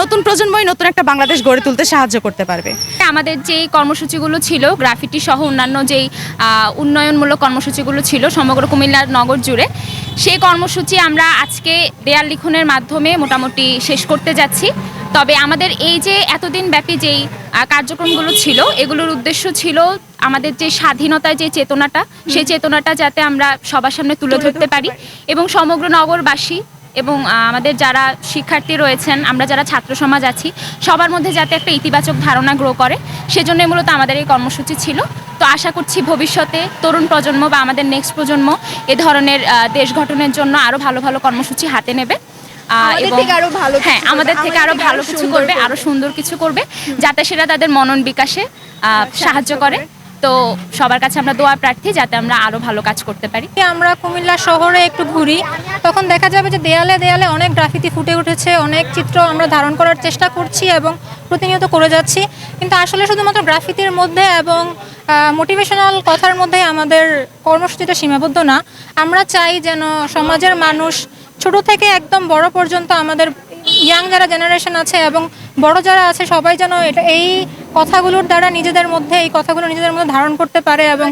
নতুন প্রজন্মই নতুন একটা বাংলাদেশ গড়ে তুলতে সাহায্য করতে পারবে। আমাদের যেই কর্মসূচিগুলো ছিল গ্রাফিটি সহ অন্যান্য যেই উন্নয়নমূলক কর্মসূচিগুলো ছিল সমগ্র কুমিল্লার নগর জুড়ে সেই কর্মসূচি আমরা আজকে দেয়াল লিখনের মাধ্যমে মোটামুটি শেষ করতে যাচ্ছি। তবে আমাদের এই যে এতদিন ব্যাপী যেই কার্যক্রমগুলো ছিল এগুলোর উদ্দেশ্য ছিল আমাদের যে স্বাধীনতার যে চেতনাটা সেই চেতনাটা যাতে আমরা সবার সামনে তুলে ধরতে পারি এবং সমগ্র নগরবাসী এবং আমাদের যারা শিক্ষার্থী রয়েছেন আমরা যারা ছাত্র সমাজ আছি সবার মধ্যে যাতে একটা ইতিবাচক ধারণা গ্রো করে সেজন্য মূলত আমাদের এই কর্মসূচি ছিল। তো আশা করছি ভবিষ্যতে তরুণ প্রজন্ম বা আমাদের নেক্সট প্রজন্ম এ ধরনের দেশ গঠনের জন্য আরও ভালো ভালো কর্মসূচি হাতে নেবে। হ্যাঁ আমাদের থেকে আরও ভালো কিছু করবে করবে। আরও সুন্দর কিছু করবে যাতে সেটা তাদের মনন বিকাশে আহ, সাহায্য করে। তো সবার কাছে আমরা দোয়া প্রার্থী যাতে আমরা আরও ভালো কাজ করতে পারি। আমরা কুমিল্লা শহরে একটু ঘুরি, তখন দেখা যাবে যে দেয়ালে দেয়ালে অনেক গ্রাফিতি ফুটে উঠেছে, অনেক চিত্র আমরা ধারণ করার চেষ্টা করছি এবং প্রতিনিয়ত করে যাচ্ছি। কিন্তু আসলে শুধুমাত্র গ্রাফিতির মধ্যে এবং মোটিভেশনাল কথার মধ্যে আমাদের কর্মসূচিটা সীমাবদ্ধ না। আমরা চাই যেন সমাজের মানুষ ছোট থেকে একদম বড় পর্যন্ত আমাদের ইয়াং যারা জেনারেশন আছে এবং বড় যারা আছে সবাই যেন এটা, এই কথাগুলোর দ্বারা নিজেদের মধ্যে এই কথাগুলো নিজেদের মধ্যে ধারণ করতে পারে এবং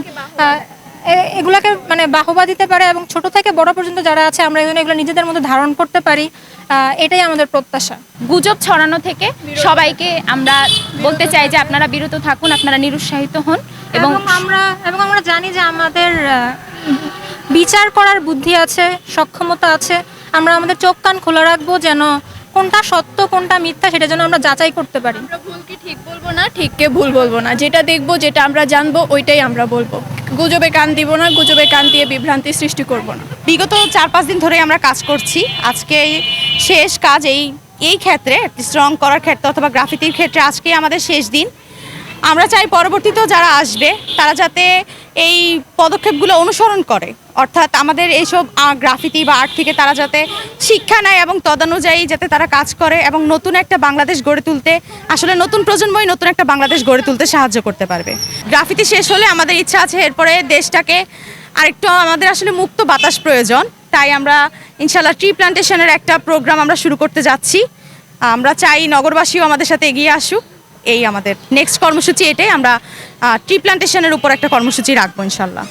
এগুলাকে মানে বাহবা দিতে পারে এবং ছোট থেকে বড় পর্যন্ত যারা আছে আমরা এই জন্য এগুলো নিজেদের মধ্যে ধারণ করতে পারি। এটাই আমাদের প্রত্যাশা। গুজব ছড়ানো থেকে সবাইকে আমরা বলতে চাই যে আপনারা বিরত থাকুন আপনারা নিরুৎসাহিত হন এবং আমরা এবং আমরা জানি যে আমাদের বিচার করার বুদ্ধি আছে সক্ষমতা আছে। আমরা আমাদের চোখ কান খোলা রাখব যেন কোনটা সত্য কোনটা মিথ্যা সেটা যেন আমরা যাচাই করতে পারি। আমরা ভুলকে ঠিক বলব না ঠিককে ভুল বলব না। যেটা দেখব যেটা আমরা জানব ওইটাই আমরা বলব। গুজবে কান দিব না গুজবে কান দিয়ে বিভ্রান্তি সৃষ্টি করব না। বিগত চার পাঁচ দিন ধরে আমরা কাজ করছি। আজকে এই শেষ কাজ এই এই ক্ষেত্রে স্ট্রং করার ক্ষেত্রে অথবা গ্রাফিতির ক্ষেত্রে আজকে আমাদের শেষ দিন। আমরা চাই পরবর্তীতেও যারা আসবে, তারা যাতে এই পদক্ষেপগুলো অনুসরণ করে। অর্থাৎ আমাদের এইসব গ্রাফিতি বা আর্ট থেকে তারা যাতে শিক্ষা নেয় এবং তদানুযায়ী যাতে তারা কাজ করে এবং নতুন একটা বাংলাদেশ গড়ে তুলতে, আসলে নতুন প্রজন্মই নতুন একটা বাংলাদেশ গড়ে তুলতে সাহায্য করতে পারবে। গ্রাফিতি শেষ হলে আমাদের ইচ্ছা আছে এরপরে দেশটাকে আরেকটু আমাদের আসলে মুক্ত বাতাস প্রয়োজন। তাই আমরা ইনশাল্লাহ ট্রি প্লান্টেশনের একটা প্রোগ্রাম আমরা শুরু করতে যাচ্ছি। আমরা চাই নগরবাসীও আমাদের সাথে এগিয়ে আসুক। এই আমাদের নেক্সট কর্মসূচি এটাই। আমরা ট্রি প্লান্টেশনের উপর একটা কর্মসূচি রাখব ইনশাল্লাহ।